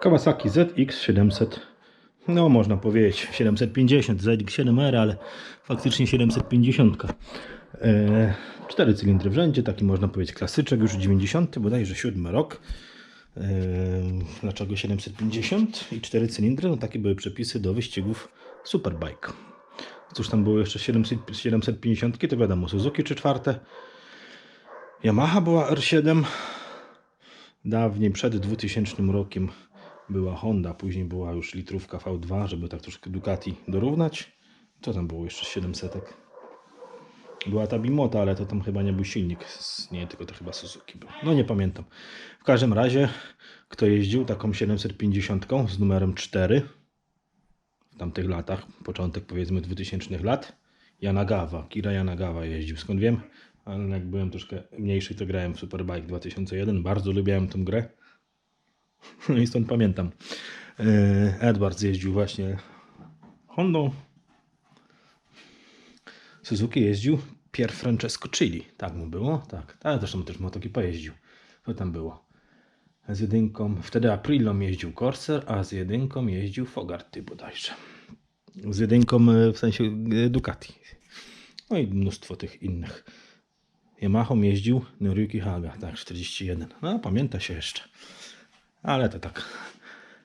Kawasaki ZX700. No, można powiedzieć 750, ZX7R, ale faktycznie 750. E, cztery cylindry w rzędzie, taki można powiedzieć klasyczek, już 90, bodajże 7 rok. E, dlaczego 750 i 4 cylindry? No takie były przepisy do wyścigów Superbike. Cóż tam było jeszcze 700, 750, to wiadomo, Suzuki czy czwarte. Yamaha była R7. Dawniej, przed 2000 rokiem była Honda, później była już litrówka V2, żeby tak troszkę Ducati dorównać. Co tam było jeszcze z 700? Była ta Bimota, ale to tam chyba nie był silnik. Nie, tylko to chyba Suzuki był. No nie pamiętam. W każdym razie, kto jeździł taką 750 z numerem 4 w tamtych latach, początek powiedzmy 2000 lat, Yanagawa, Kira Yanagawa jeździł. Skąd wiem? Ale jak byłem troszkę mniejszy, to grałem w Superbike 2001. Bardzo lubiłem tę grę. No i stąd pamiętam. E, Edwards jeździł właśnie Hondą. Suzuki jeździł Pier Francesco Chili. Tak mu było? Tak. Ale zresztą też MotoGP jeździł. Co tam było? Z jedynką, wtedy Aprilą jeździł Corsair, a z jedynką jeździł Fogarty bodajże. Z jedynką e, w sensie e, Ducati. No i mnóstwo tych innych. Yamahą jeździł Noriyuki Haga, tak, 41. No, pamięta się jeszcze. Ale to tak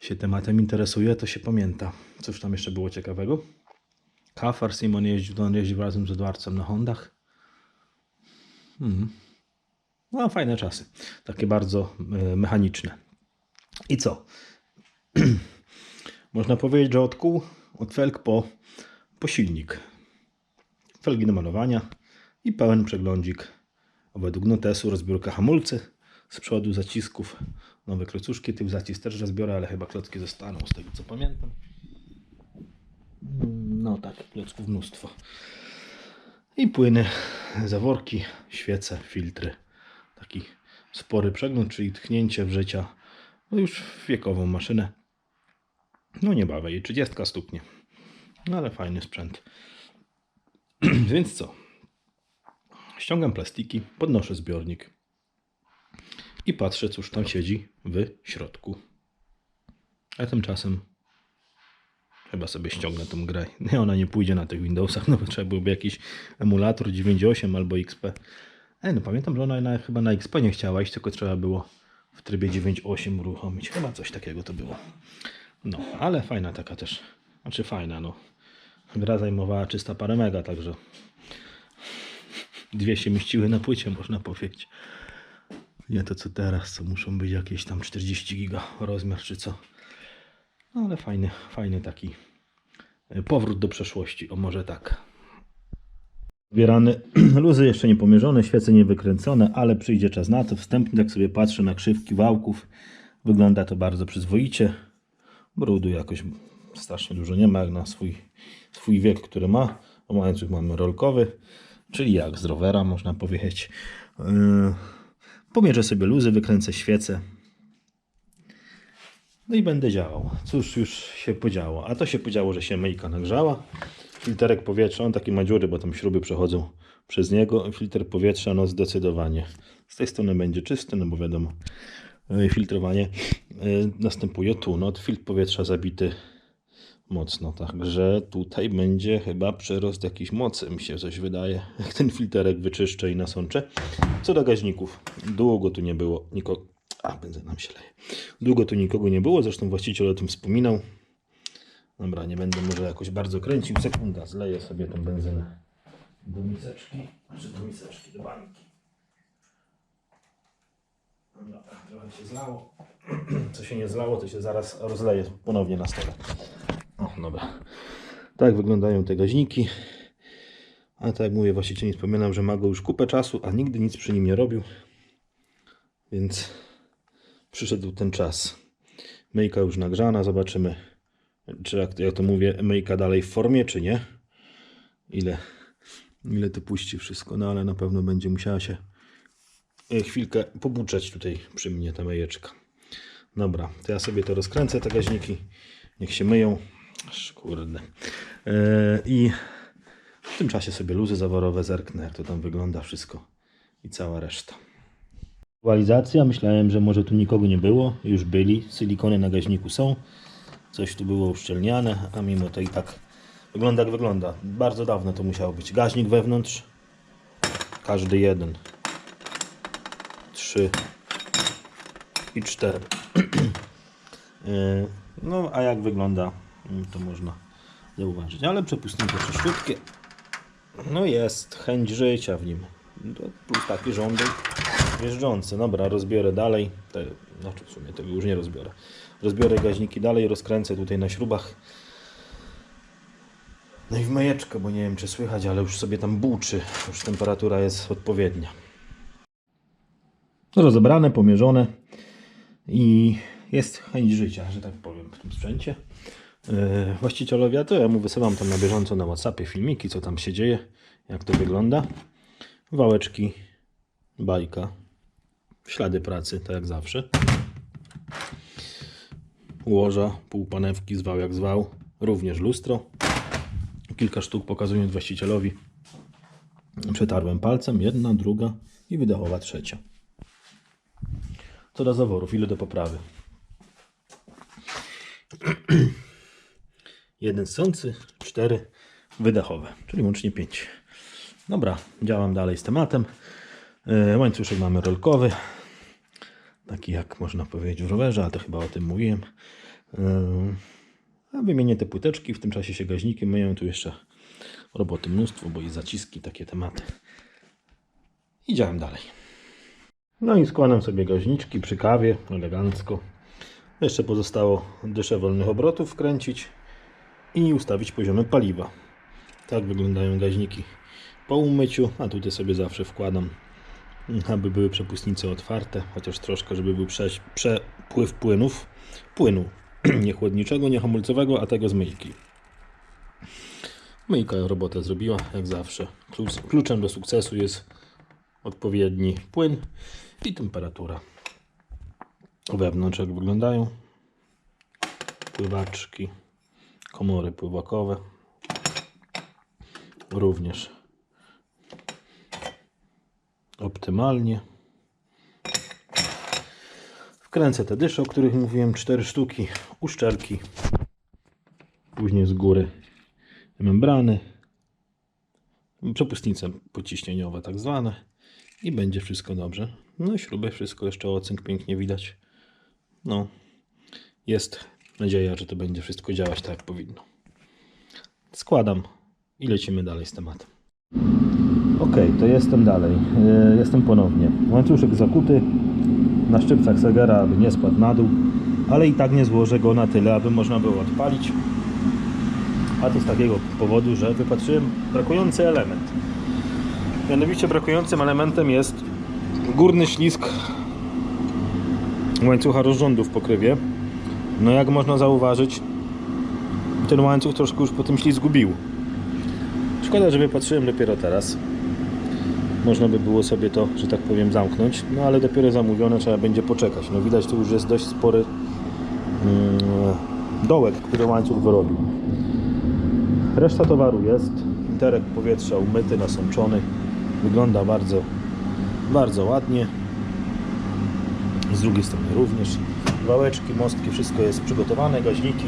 się tematem interesuje, to się pamięta. Cóż tam jeszcze było ciekawego? Kafar Simon jeździł, on jeździł razem z Edwardsem na Hondach. Hmm. No, fajne czasy. Takie bardzo e, mechaniczne. I co? Można powiedzieć, że od kół, od felg po, po silnik. Felgi do malowania i pełen przeglądzik. Według notesu rozbiórka hamulcy z przodu zacisków, nowe klocuszki. Tych zacisk też rozbiorę, ale chyba klocki zostaną z tego co pamiętam. No tak, klocków mnóstwo. I płyny, zaworki, świece, filtry. Taki spory przegląd, czyli tchnięcie w życia. No już wiekową maszynę. No niebawem, jej 30 stuknie. No ale fajny sprzęt. Więc co? Ściągam plastiki, podnoszę zbiornik i patrzę, cóż tam siedzi w środku. A tymczasem chyba sobie ściągnę tą grę. Nie, ona nie pójdzie na tych Windowsach, no bo trzeba byłoby jakiś emulator 9.8 albo XP. E, no pamiętam, że ona na, chyba na XP nie chciała iść, tylko trzeba było w trybie 9.8 uruchomić. Chyba coś takiego to było. No, ale fajna taka też. Znaczy fajna, no. Gra zajmowała 300 parę mega, także dwie się mieściły na płycie, można powiedzieć. Nie to co teraz, co muszą być jakieś tam 40 giga rozmiar czy co. No ale fajny, fajny taki e, powrót do przeszłości, o może tak. Zbierane luzy jeszcze nie pomierzone, świece nie wykręcone, ale przyjdzie czas na to. Wstępnie tak sobie patrzę na krzywki wałków. Wygląda to bardzo przyzwoicie. Brudu jakoś strasznie dużo nie ma, jak na swój, swój wiek, który ma. O łańcuch mamy rolkowy, czyli jak z rowera można powiedzieć. Yy, pomierzę sobie luzy, wykręcę świecę. No i będę działał. Cóż już się podziało? A to się podziało, że się myjka nagrzała. Filterek powietrza, on taki ma dziury, bo tam śruby przechodzą przez niego. Filtr powietrza, no zdecydowanie. Z tej strony będzie czysty, no bo wiadomo, yy, filtrowanie yy, następuje tu. No, filtr powietrza zabity mocno, także tutaj będzie chyba przerost jakiejś mocy, mi się coś wydaje, jak ten filterek wyczyszczę i nasączę. Co do gaźników, długo tu nie było nikogo, a benzyna nam się leje, długo tu nikogo nie było, zresztą właściciel o tym wspominał. Dobra, nie będę może jakoś bardzo kręcił, sekunda, zleję sobie tą benzynę do miseczki, czy do miseczki, do bańki. Dobra, trochę się zlało. Co się nie zlało, to się zaraz rozleje ponownie na stole. O, dobra. Tak wyglądają te gaźniki. A tak jak mówię, właściciel nie wspominam, że ma go już kupę czasu, a nigdy nic przy nim nie robił. Więc przyszedł ten czas. Myjka już nagrzana, zobaczymy, czy jak ja to mówię, myjka dalej w formie, czy nie. Ile, ile to puści wszystko, no ale na pewno będzie musiała się e, chwilkę pobuczać tutaj przy mnie ta myjeczka. Dobra, to ja sobie to rozkręcę, te gaźniki. Niech się myją. Kurde. E, I w tym czasie sobie luzy zaworowe zerknę, jak to tam wygląda wszystko i cała reszta. Aktualizacja, myślałem, że może tu nikogo nie było, już byli, silikony na gaźniku są, coś tu było uszczelniane, a mimo to i tak wygląda jak wygląda. Bardzo dawno to musiało być. Gaźnik wewnątrz, każdy jeden, trzy i cztery. Yy, no a jak wygląda, to można zauważyć, ale przepustniki czyściutkie. No jest chęć życia w nim. Plus taki rządek jeżdżący. Dobra, rozbiorę dalej. Te, znaczy w sumie tego już nie rozbiorę. Rozbiorę gaźniki dalej, rozkręcę tutaj na śrubach. No i w myjeczkę, bo nie wiem czy słychać, ale już sobie tam buczy. Już temperatura jest odpowiednia. Rozebrane, pomierzone i jest chęć życia, że tak powiem, w tym sprzęcie. Yy, właścicielowi, a to ja mu wysyłam tam na bieżąco na Whatsappie filmiki, co tam się dzieje, jak to wygląda. Wałeczki, bajka, ślady pracy, tak jak zawsze. Łoża, półpanewki, zwał jak zwał, również lustro. Kilka sztuk pokazując właścicielowi. Przetarłem palcem, jedna, druga i wydechowa trzecia. Co do zaworów, ile do poprawy? Jeden sący, cztery wydechowe, czyli łącznie pięć. Dobra, działam dalej z tematem. Yy, Łańcuszek mamy rolkowy, taki jak można powiedzieć w rowerze, a to chyba o tym mówiłem. Yy, A wymienię te płyteczki, w tym czasie się gaźnikiem myję, tu jeszcze roboty mnóstwo, bo i zaciski, takie tematy. I działam dalej. No i składam sobie gaźniczki przy kawie, elegancko. Jeszcze pozostało dysze wolnych obrotów wkręcić i ustawić poziomy paliwa. Tak wyglądają gaźniki po umyciu, a tutaj sobie zawsze wkładam, aby były przepustnice otwarte, chociaż troszkę, żeby był prześ- przepływ płynów, płynu, nie chłodniczego, nie hamulcowego, a tego z myjki. Myjka robotę zrobiła, jak zawsze. Klucz, kluczem do sukcesu jest odpowiedni płyn i temperatura. Wewnątrz jak wyglądają pływaczki, komory pływakowe również optymalnie. Wkręcę te dysze, o których mówiłem, 4 sztuki, uszczelki, później z góry membrany, przepustnice pociśnieniowe tak zwane i będzie wszystko dobrze. No śruby, wszystko jeszcze ocynk pięknie widać. No, jest nadzieja, że to będzie wszystko działać tak jak powinno. Składam i lecimy dalej z tematem. Ok, to jestem dalej. E, Jestem ponownie. Łańcuszek zakuty na szczypcach Segera, aby nie spadł na dół, ale i tak nie złożę go na tyle, aby można było odpalić. A to z takiego powodu, że wypatrzyłem brakujący element. Mianowicie brakującym elementem jest górny ślisk łańcucha rozrządu w pokrywie. No jak można zauważyć, ten łańcuch troszkę już po tym ślizgu bił. Szkoda, że wypatrzyłem dopiero teraz. Można by było sobie to, że tak powiem, zamknąć, no ale dopiero zamówione trzeba będzie poczekać. No widać, tu już jest dość spory mm, dołek, który łańcuch wyrobił. Reszta towaru jest. Interek powietrza umyty, nasączony. Wygląda bardzo, bardzo ładnie. Z drugiej strony również. Wałeczki, mostki, wszystko jest przygotowane, gaźniki.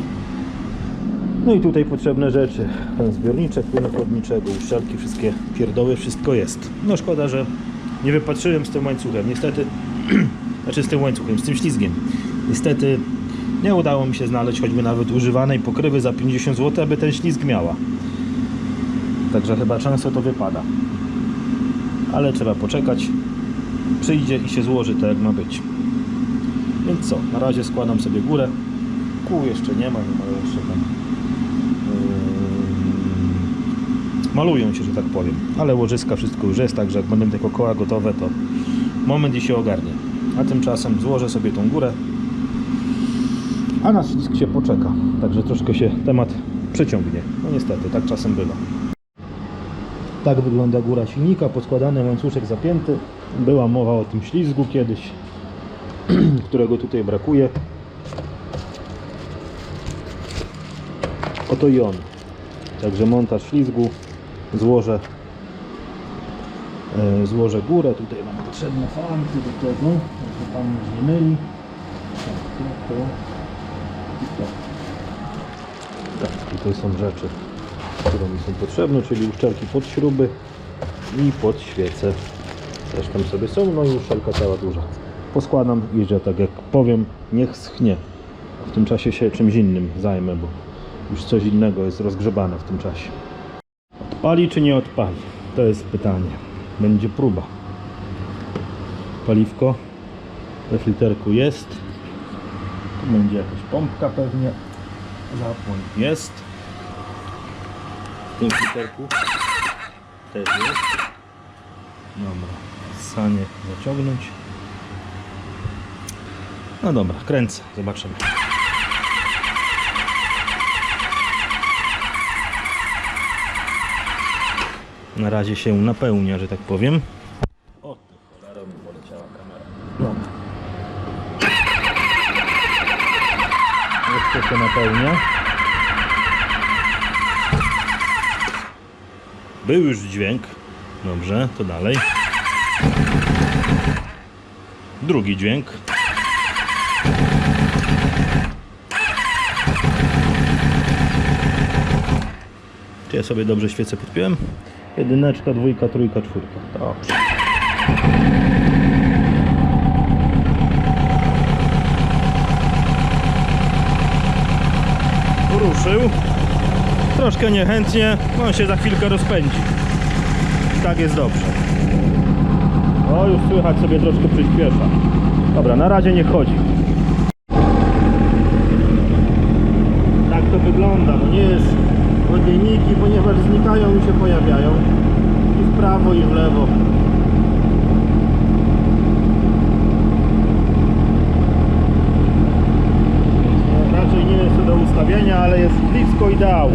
No i tutaj potrzebne rzeczy. Zbiorniczek płynu chłodniczego, uszczelki, wszystkie pierdoły, wszystko jest. No szkoda, że nie wypatrzyłem z tym łańcuchem. Niestety, znaczy z tym łańcuchem, z tym ślizgiem. Niestety nie udało mi się znaleźć choćby nawet używanej pokrywy za 50 zł, aby ten ślizg miała. Także chyba często to wypada. Ale trzeba poczekać. Przyjdzie i się złoży tak jak ma być. Więc co, na razie składam sobie górę. Kół jeszcze nie ma, nie ma jeszcze tam. Yy, Malują się, że tak powiem. Ale łożyska, wszystko już jest, także jak będą tylko koła gotowe, to moment i się ogarnie. A tymczasem złożę sobie tą górę. A na ślisk się poczeka. Także troszkę się temat przeciągnie. No niestety, tak czasem bywa. Tak wygląda góra silnika, podskładany łańcuszek zapięty. Była mowa o tym ślizgu kiedyś, którego tutaj brakuje. Oto i on. Także montaż ślizgu złożę E, Złożę górę, tutaj mam potrzebne fanty do tego, żeby pan nie myli. Tak, to. I to. Tak, tutaj są rzeczy, które mi są potrzebne, czyli uszczelki pod śruby i pod świece. Też tam sobie są, no i uszczelka cała duża. Poskładam i tak jak powiem, niech schnie. W tym czasie się czymś innym zajmę, bo już coś innego jest rozgrzebane w tym czasie. Odpali czy nie odpali? To jest pytanie. Będzie próba. Paliwko we filterku jest. Tu będzie jakaś pompka pewnie. Zapłon jest. W tym filterku też jest. Dobra. Sanie zaciągnąć. No dobra, kręcę. Zobaczymy. Na razie się napełnia, że tak powiem. O ty cholera, mi poleciała kamera. No. Jeszcze się napełnia. Był już dźwięk. Dobrze, to dalej. Drugi dźwięk. Ja sobie dobrze świecę podpiąłem? Jedyneczka, dwójka, trójka, czwórka. Dobrze. Ruszył. Troszkę niechętnie, on się za chwilkę rozpędzi. Tak jest dobrze. O, już słychać sobie troszkę przyspiesza. Dobra, na razie nie chodzi. Tak to wygląda. No nie jest odmienniki, znikają i się pojawiają. I w prawo, i w lewo. Raczej nie jest to do ustawienia, ale jest blisko ideału.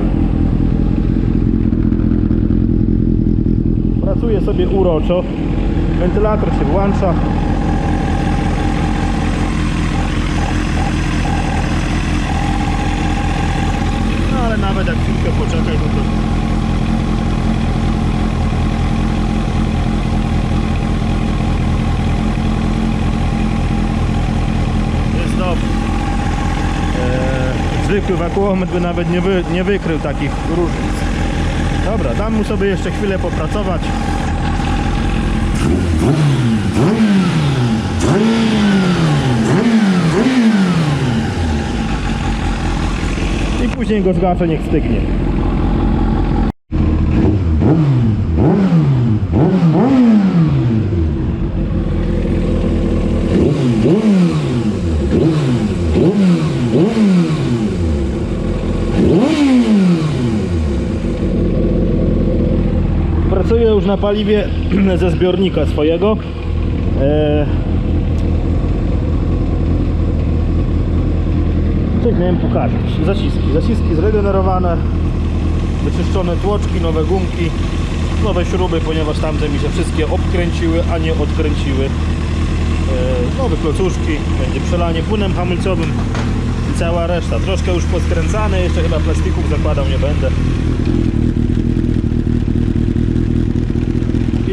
Pracuje sobie uroczo. Wentylator się włącza. No nawet jak chwilkę poczekaj, no to... Jest dobrze. Eee, zwykły wakuometr by nawet nie, wy, nie wykrył takich różnic. Dobra, dam mu sobie jeszcze chwilę popracować. I później go zgaszę, niech stygnie. Pracuję już na paliwie ze zbiornika swojego. Eee... Coś miałem pokazać. Zaciski. Zaciski zregenerowane, wyczyszczone tłoczki, nowe gumki, nowe śruby, ponieważ tamte mi się wszystkie obkręciły, a nie odkręciły. Eee, nowe klocuszki, będzie przelanie płynem hamulcowym i cała reszta. Troszkę już poskręcane, jeszcze chyba plastików zakładał nie będę.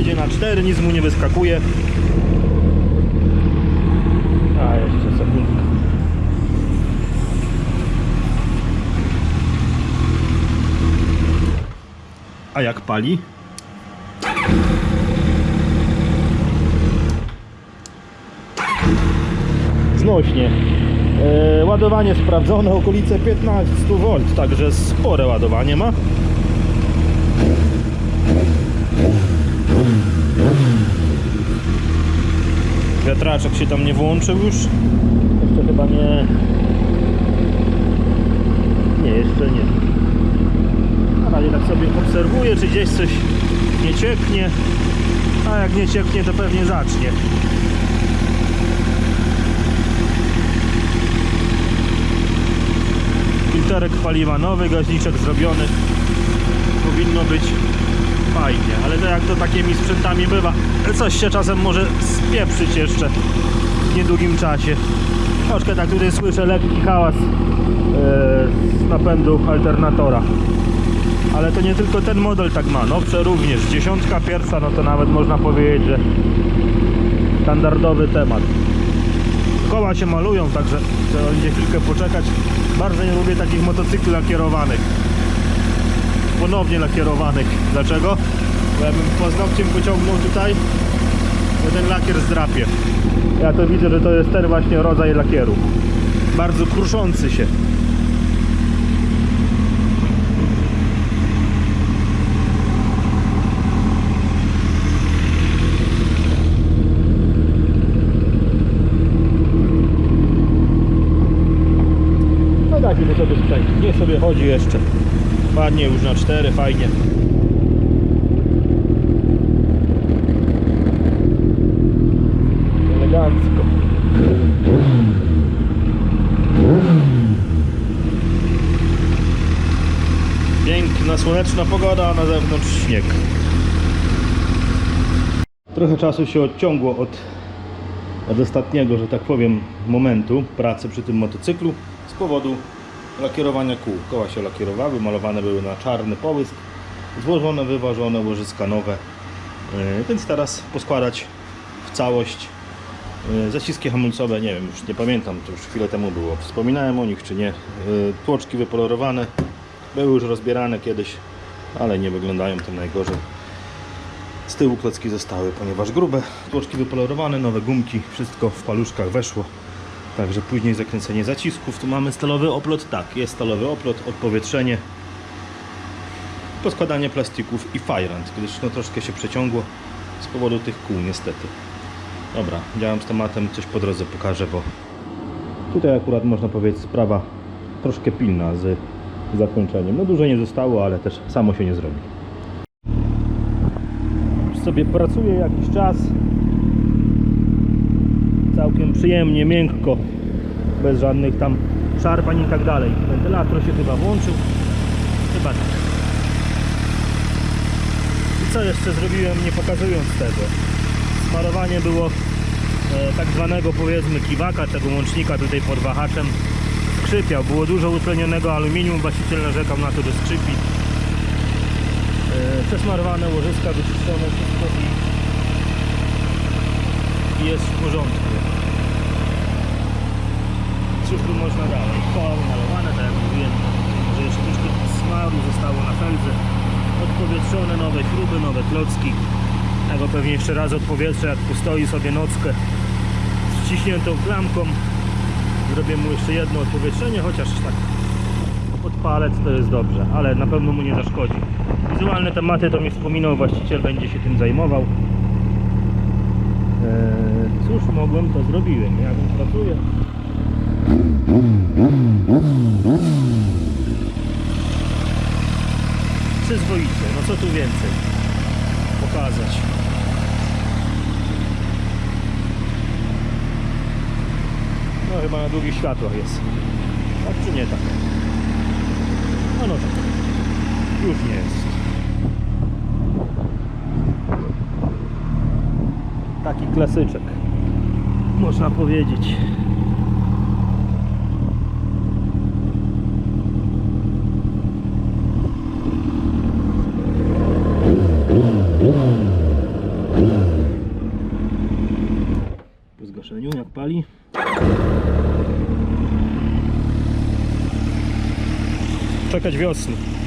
Jedzie na 4, nic mu nie wyskakuje. A jeszcze sekundkę. A jak pali? Znośnie. E, ładowanie sprawdzone, okolice 15 V, także spore ładowanie ma. Wiatraczek się tam nie włączył już. Jeszcze chyba nie. Nie, jeszcze nie. Na razie tak sobie obserwuję, czy gdzieś coś nie cieknie. A jak nie cieknie, to pewnie zacznie. Filterek paliwa nowy, gaźniczek zrobiony. Powinno być fajnie, ale to jak to takimi sprzętami bywa, coś się czasem może spieprzyć jeszcze w niedługim czasie. Troszkę tak tutaj słyszę lekki hałas e, z napędu alternatora. Ale to nie tylko ten model tak ma, nowsze również. Dziesiątka pierwsza, no to nawet można powiedzieć, że standardowy temat. Koła się malują, także trzeba będzie chwilkę poczekać. Bardzo nie lubię takich motocykli lakierowanych. Ponownie lakierowanych. Dlaczego? Bo ja bym paznokciem pociągnął tutaj, to ten lakier zdrapie. Ja to widzę, że to jest ten właśnie rodzaj lakieru. Bardzo kruszący się. No mu sobie sprzęt. Niech sobie chodzi jeszcze. Ładnie już na cztery, fajnie. Elegancko. Piękna, pogoda, a na zewnątrz śnieg. Trochę czasu się odciągło od, od ostatniego, że tak powiem, momentu pracy przy tym motocyklu z powodu lakierowania kół. Koła się lakierowały, malowane były na czarny połysk, złożone, wyważone, łożyska nowe. Yy, Więc teraz poskładać w całość yy, zaciski hamulcowe, nie wiem, już nie pamiętam, to już chwilę temu było. Wspominałem o nich czy nie. Yy, Tłoczki wypolerowane, były już rozbierane kiedyś, ale nie wyglądają tym najgorzej. Z tyłu klocki zostały, ponieważ grube, tłoczki wypolerowane, nowe gumki, wszystko w paluszkach weszło. Także później zakręcenie zacisków. Tu mamy stalowy oplot, tak, jest stalowy oplot, odpowietrzenie, poskładanie plastików i fajrant, gdyż no troszkę się przeciągło z powodu tych kół niestety. Dobra, działam z tematem, coś po drodze pokażę, bo tutaj akurat można powiedzieć sprawa troszkę pilna z zakończeniem. No dużo nie zostało, ale też samo się nie zrobi. Już sobie pracuję jakiś czas. Całkiem przyjemnie, miękko, bez żadnych tam szarpań i tak dalej. Wentylator się chyba włączył. Chyba tak. I co jeszcze zrobiłem nie pokazując tego? Smarowanie było e, tak zwanego powiedzmy kiwaka, tego łącznika tutaj pod wahaczem skrzypiał. Było dużo utlenionego aluminium, właściciel narzekał na to, że skrzypi. E, przesmarowane łożyska, wyczyszczone wszystko i, jest w porządku. Cóż tu można dalej? Koło malowane, tak jak mówiłem, może jeszcze troszkę smaru zostało na felze. Odpowietrzone, nowe śruby, nowe klocki. Ja pewnie jeszcze raz odpowietrzę, jak postoi sobie nockę z wciśniętą klamką. Zrobię mu jeszcze jedno odpowietrzenie, chociaż tak pod palec to jest dobrze, ale na pewno mu nie zaszkodzi. Wizualne tematy to mi wspominał, właściciel będzie się tym zajmował. Eee, cóż mogłem, to zrobiłem. Ja bym pracuję. Przyzwoicie, no co tu więcej pokazać. No chyba na długich światłach jest. Tak czy nie tak? No no tak. Już nie jest. Taki klasyczek. Można powiedzieć. Czekać wiosny.